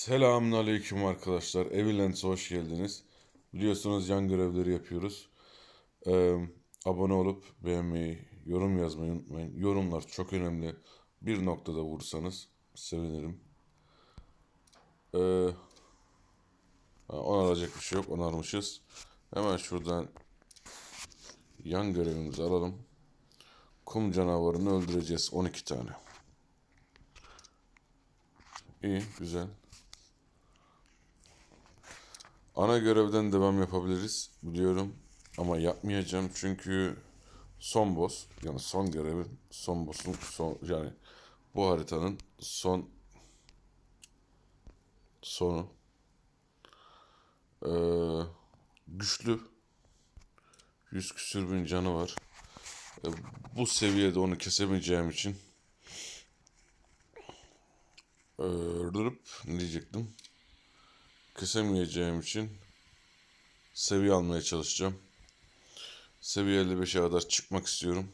Selamünaleyküm arkadaşlar. Evilens'e hoş geldiniz. Biliyorsunuz yan görevleri yapıyoruz. Ee, abone olup beğenmeyi, yorum yazmayı unutmayın. Yorumlar çok önemli. Bir noktada vursanız sevinirim. Ee, onaracak bir şey yok. Onarmışız. Hemen şuradan yan görevimizi alalım. Kum canavarını öldüreceğiz. 12 tane. İyi, güzel. Ana görevden devam yapabiliriz biliyorum ama yapmayacağım çünkü son boss yani son görevin son boss'un son yani bu haritanın son sonu Ee, güçlü 100 küsür bin canı var. Ee, bu seviyede onu kesemeyeceğim için ee, ne diyecektim? Kesemeyeceğim için seviye almaya çalışacağım. Seviye 55'e kadar çıkmak istiyorum.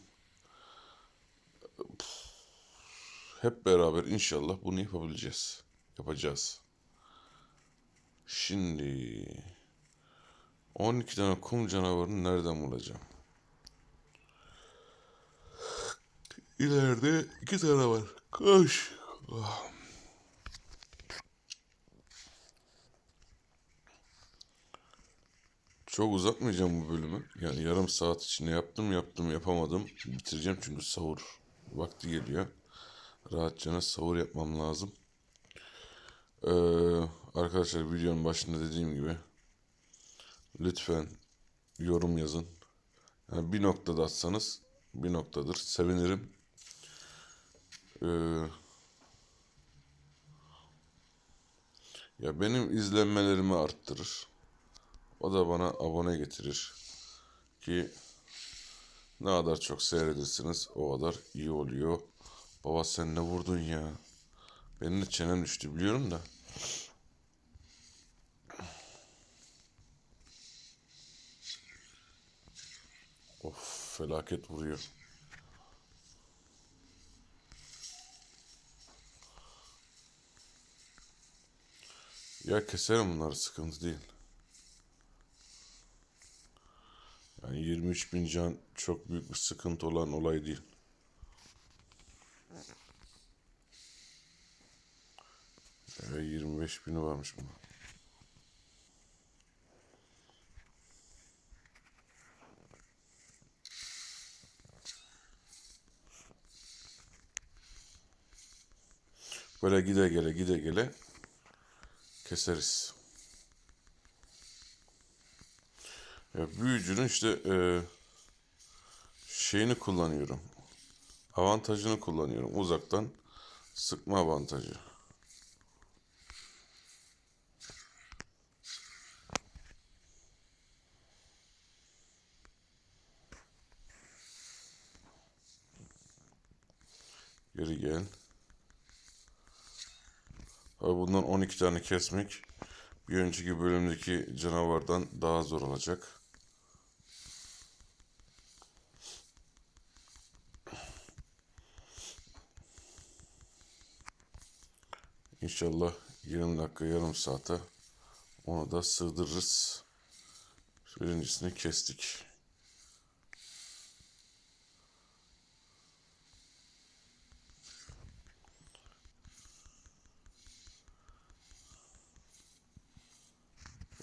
Hep beraber inşallah bunu yapabileceğiz. Yapacağız. Şimdi 12 tane kum canavarını nereden bulacağım? İleride iki tane var. Koş. Ah. Çok uzatmayacağım bu bölümü. Yani yarım saat içinde yaptım yaptım yapamadım. Bitireceğim çünkü sahur vakti geliyor. Rahatça sahur yapmam lazım. Ee, arkadaşlar videonun başında dediğim gibi lütfen yorum yazın. Yani bir noktada atsanız bir noktadır. Sevinirim. Ee, ya benim izlenmelerimi arttırır. O da bana abone getirir. Ki ne kadar çok seyredirsiniz o kadar iyi oluyor. Baba sen ne vurdun ya? Benim de çenem düştü biliyorum da. Of felaket vuruyor. Ya keserim bunları sıkıntı değil. Yani 23 bin can çok büyük bir sıkıntı olan olay değil. Ve 25 bini varmış bunun. Böyle gide gele gide gele keseriz. Ya büyücünün işte e, şeyini kullanıyorum. Avantajını kullanıyorum. Uzaktan sıkma avantajı. Geri gel. Abi bundan 12 tane kesmek bir önceki bölümdeki canavardan daha zor olacak. İnşallah 20 dakika yarım saate onu da sığdırırız. Birincisini kestik.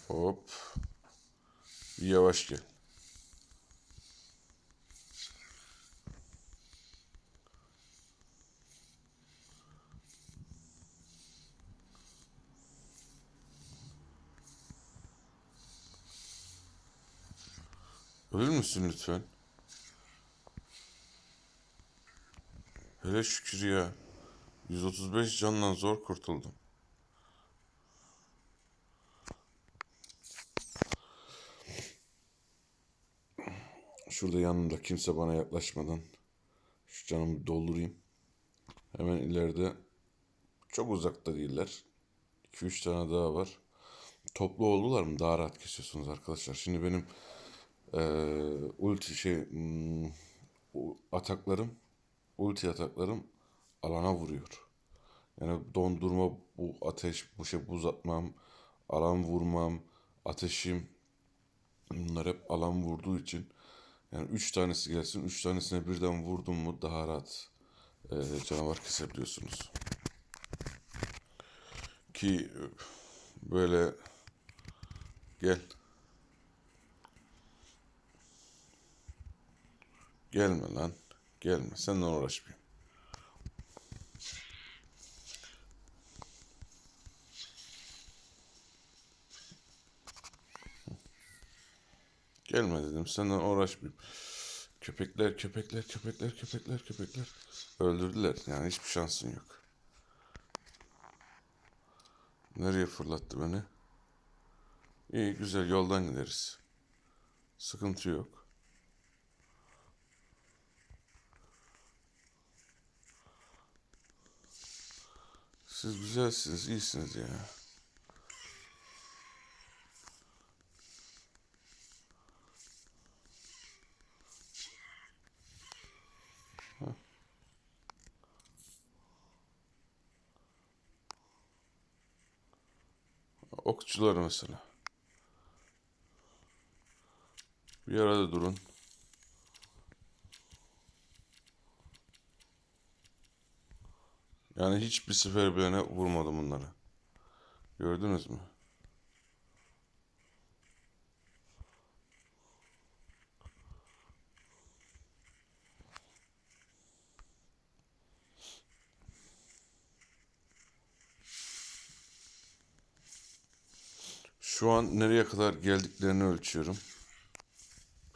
Hop. Bir yavaş gel. Ölür müsün lütfen? Hele şükür ya. 135 canla zor kurtuldum. Şurada yanımda kimse bana yaklaşmadan şu canımı doldurayım. Hemen ileride çok uzakta değiller. 2-3 tane daha var. Toplu oldular mı daha rahat kesiyorsunuz arkadaşlar. Şimdi benim eee ulti şey hmm, ataklarım ulti ataklarım alana vuruyor. Yani dondurma, bu ateş, bu şey buz atmam, alan vurmam, ateşim bunlar hep alan vurduğu için yani üç tanesi gelsin, üç tanesine birden vurdum mu daha rahat e, canavar kesebiliyorsunuz. Ki e, böyle gel. Gelme lan. Gelme. Senden uğraşmayayım. Gelme dedim. Senden uğraşmayayım. Köpekler, köpekler, köpekler, köpekler, köpekler. Öldürdüler. Yani hiçbir şansın yok. Nereye fırlattı beni? İyi, güzel. Yoldan gideriz. Sıkıntı yok. Siz güzelsiniz, iyisiniz ya. Okçular mesela. Bir arada durun. Yani hiçbir sefer bilene vurmadım bunları. Gördünüz mü? Şu an nereye kadar geldiklerini ölçüyorum.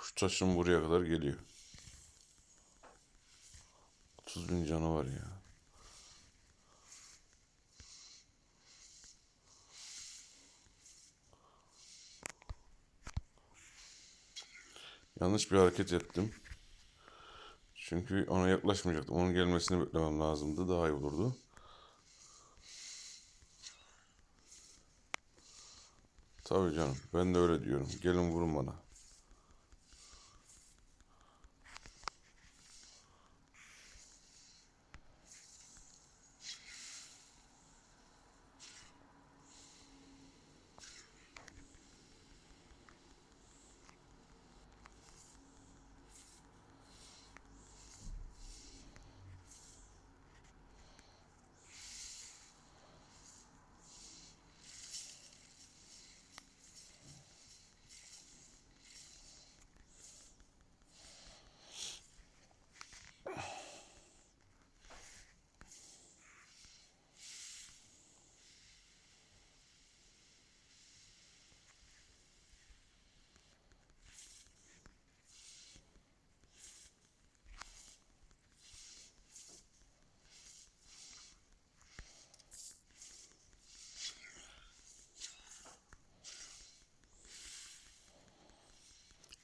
Şu taşın buraya kadar geliyor. 30 bin canı var ya. Yanlış bir hareket ettim. Çünkü ona yaklaşmayacaktım. Onun gelmesini beklemem lazımdı. Daha iyi olurdu. Tabii canım. Ben de öyle diyorum. Gelin vurun bana.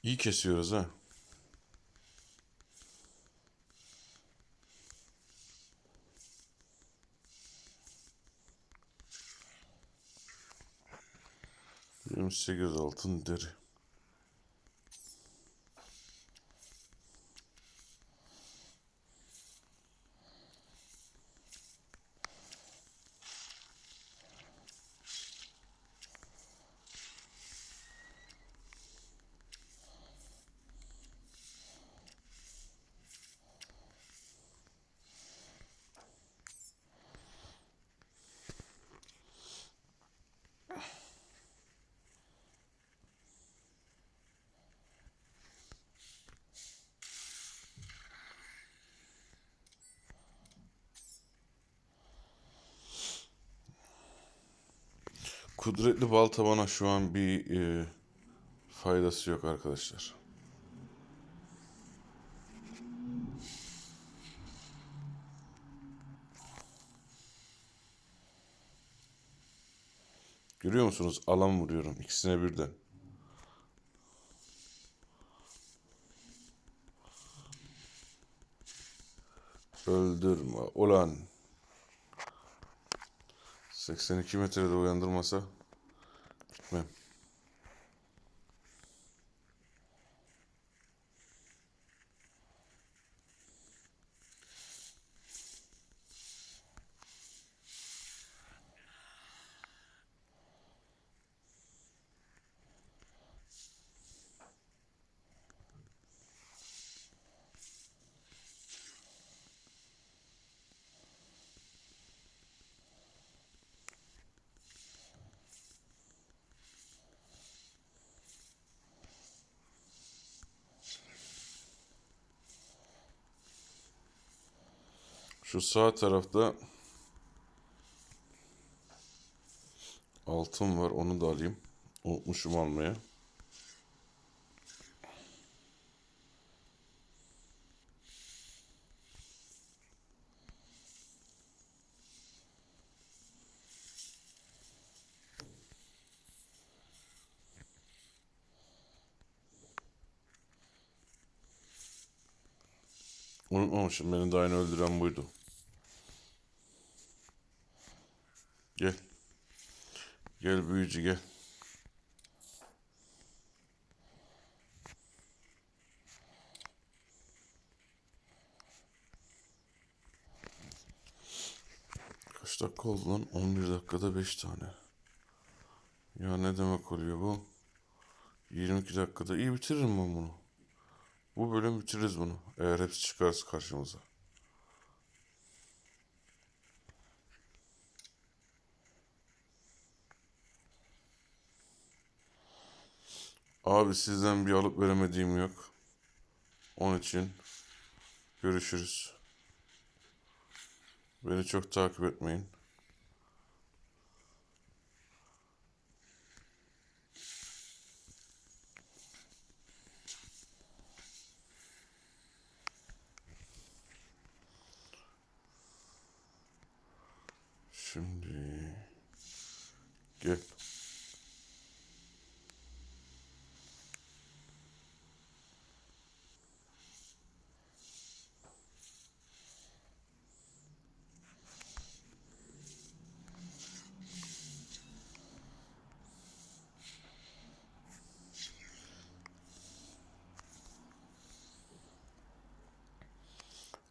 İyi kesiyoruz ha. Yirmi sekiz altın deri. Kudretli balta bana şu an bir e, faydası yok arkadaşlar. Görüyor musunuz? Alan vuruyorum ikisine birden. Öldürme ulan. 82 metrede uyandırmasa Şu sağ tarafta altın var. Onu da alayım. Unutmuşum almaya. Unutmamışım. Beni daha yeni öldüren buydu. Gel. Gel büyücü gel. Kaç dakika oldu lan? 11 dakikada 5 tane. Ya ne demek oluyor bu? 22 dakikada iyi bitiririm ben bunu. Bu bölüm bitiririz bunu. Eğer hepsi çıkarsa karşımıza. Abi sizden bir alıp veremediğim yok. Onun için görüşürüz. Beni çok takip etmeyin. Şimdi gel.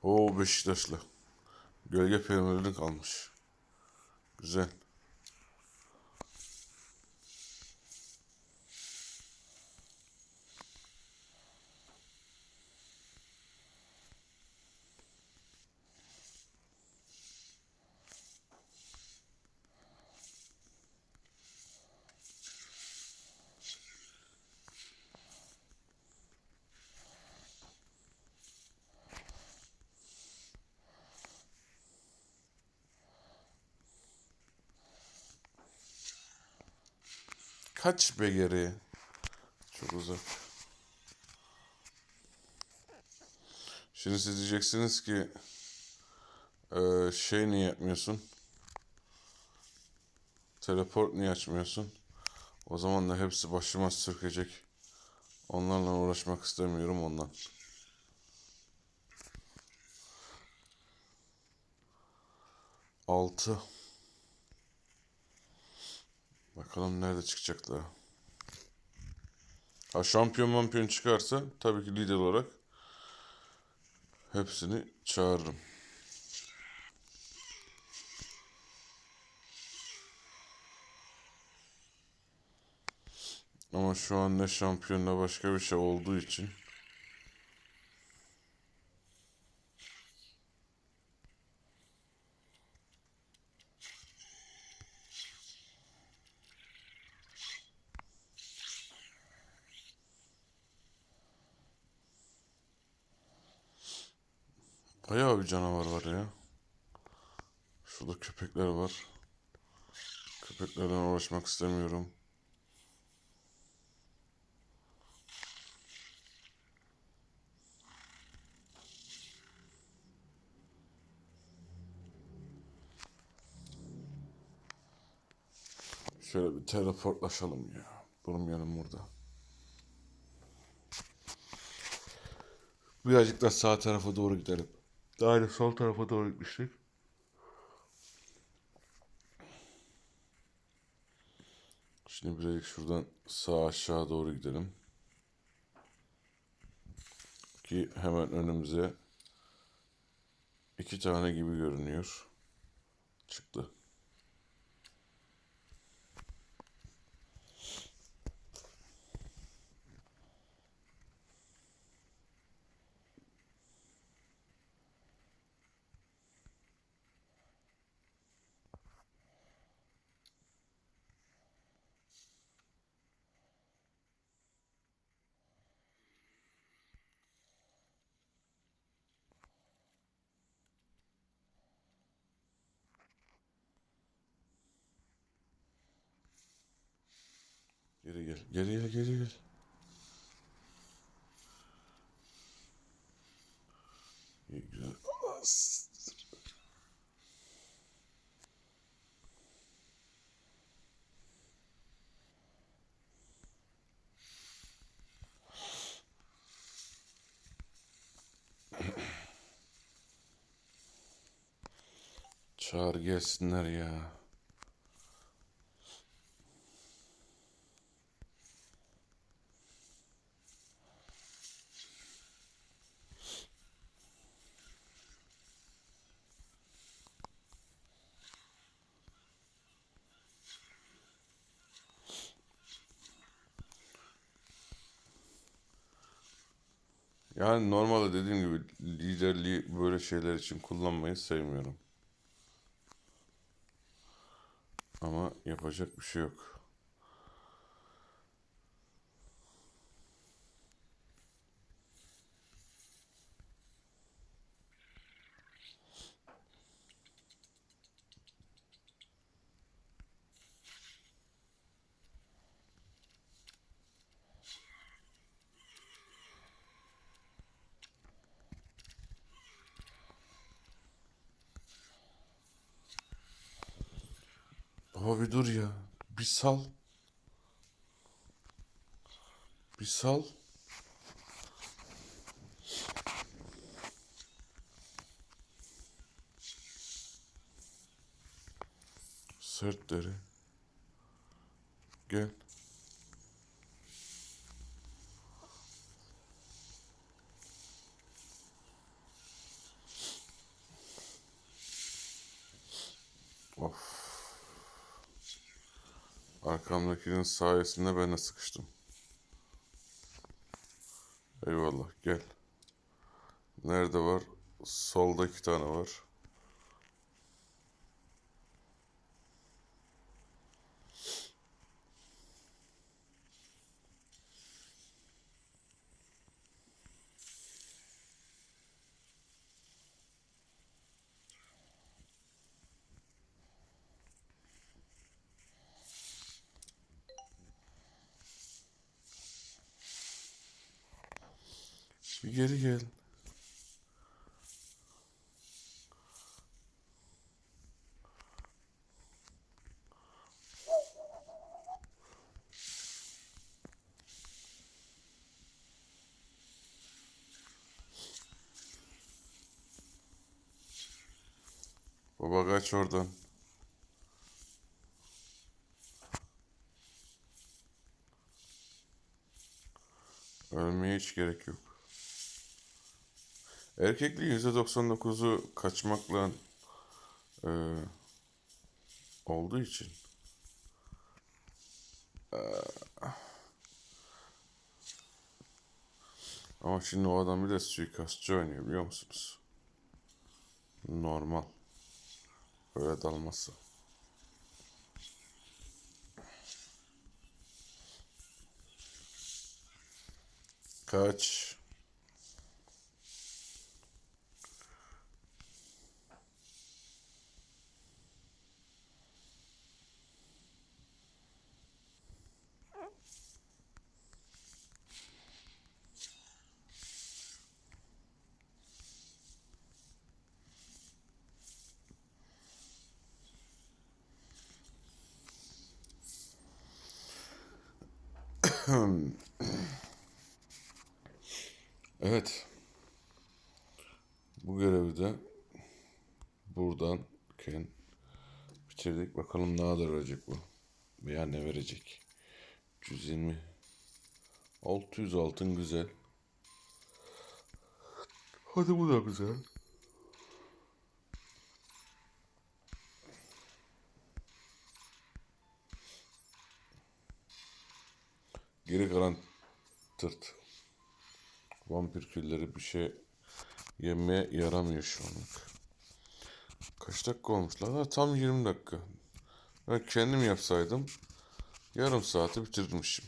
Oo Beşiktaşlı. Gölge peynirini kalmış. Güzel. Kaç be geri? Çok uzak. Şimdi siz diyeceksiniz ki eee, şey niye yapmıyorsun? Teleport niye açmıyorsun? O zaman da hepsi başıma sürkecek. Onlarla uğraşmak istemiyorum ondan. Altı. Bakalım nerede çıkacak daha. Ha şampiyon mampiyon çıkarsa tabii ki lider olarak hepsini çağırırım. Ama şu an ne şampiyon ne başka bir şey olduğu için bayağı bir canavar var ya. Şurada köpekler var. Köpeklerden uğraşmak istemiyorum. Şöyle bir teleportlaşalım ya. Durmayalım burada. Birazcık da sağ tarafa doğru gidelim. Daha önce sol tarafa doğru gitmiştik. Şimdi birazcık şuradan sağ aşağı doğru gidelim. Ki hemen önümüze iki tane gibi görünüyor. Çıktı. Geri gel. Geri gel. Geri gel. İyi güzel. Çağır gelsinler ya. Yani normalde dediğim gibi liderliği böyle şeyler için kullanmayı sevmiyorum. Ama yapacak bir şey yok. Baba bir dur ya. Bir sal. Bir sal. Sert deri. Gel. Arkamdakinin sayesinde ben de sıkıştım. Eyvallah gel. Nerede var? Solda iki tane var. Bir geri gel. Baba kaç oradan. Ölmeye hiç gerek yok. Erkekliğin %99'u kaçmakla e, olduğu için e, ama şimdi o adam bir de suikastçı oynuyor biliyor musunuz? Normal. Böyle dalması. Kaç. Evet. Bu görevi de buradan Ken bitirdik. Bakalım ne kadar verecek bu. Veya ne verecek. 120 600 altın güzel. Hadi bu da güzel. Geri kalan tırt. Vampir külleri bir şey yemeye yaramıyor şu anlık. Kaç dakika olmuş lan? Tam 20 dakika. Ben kendim yapsaydım yarım saati bitirmişim.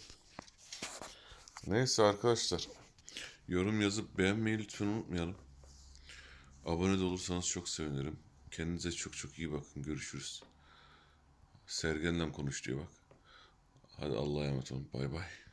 Neyse arkadaşlar. Yorum yazıp beğenmeyi lütfen unutmayalım. Abone de olursanız çok sevinirim. Kendinize çok çok iyi bakın. Görüşürüz. Sergen'le konuş diyor bak. Hadi Allah'a emanet olun. Bay bay.